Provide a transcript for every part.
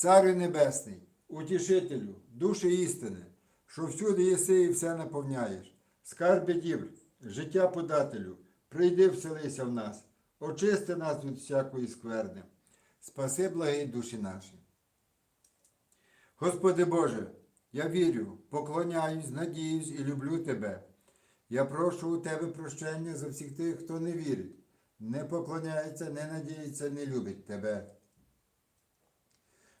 Царю Небесний, утішителю, душі істини, що всюди єси і все наповняєш, скарби дівр, життя подателю, прийди вселися в нас, очисти нас від всякої скверни, спаси благі душі наші. Господи Боже, я вірю, поклоняюсь, надіюсь і люблю Тебе. Я прошу у Тебе прощення за всіх тих, хто не вірить, не поклоняється, не надіється, не любить Тебе.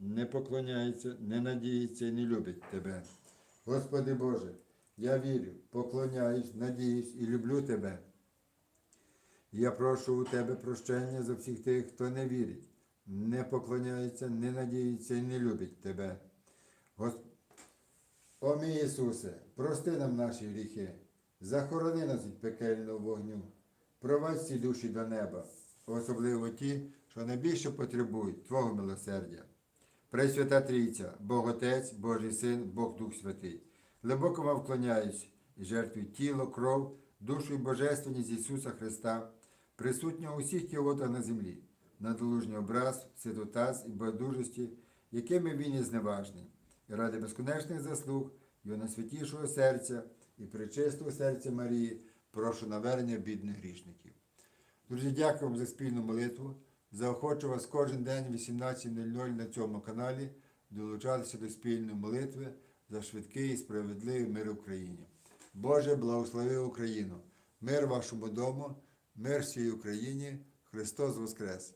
не поклоняється, не надіється і не любить Тебе. Господи Боже, я вірю, поклоняюсь, надіюсь і люблю Тебе. Я прошу у Тебе прощення за всіх тих, хто не вірить, не поклоняється, не надіється і не любить Тебе. Гос... О мій Ісусе, прости нам наші гріхи, захорони нас від пекельного вогню, провадь всі душі до неба, особливо ті, що найбільше потребують Твого милосердя. Пресвята Трійця, Бог Отець, Божий Син, Бог Дух Святий. Глибоко вам вклоняюсь і жертвую тіло, кров, душу і божественність Ісуса Христа, присутнього у всіх кілотах на землі, надолужній образ, святотаз і байдужості, якими він є зневажний, і ради безконечних заслуг Його найсвятішого серця і причистого серця Марії, прошу навернення бідних грішників. Друзі, дякую вам за спільну молитву. Заохочу вас кожен день в 18.00 на цьому каналі долучатися до спільної молитви за швидкий і справедливий мир Україні. Боже, благослови Україну! Мир вашому дому, мир всій Україні, Христос Воскрес!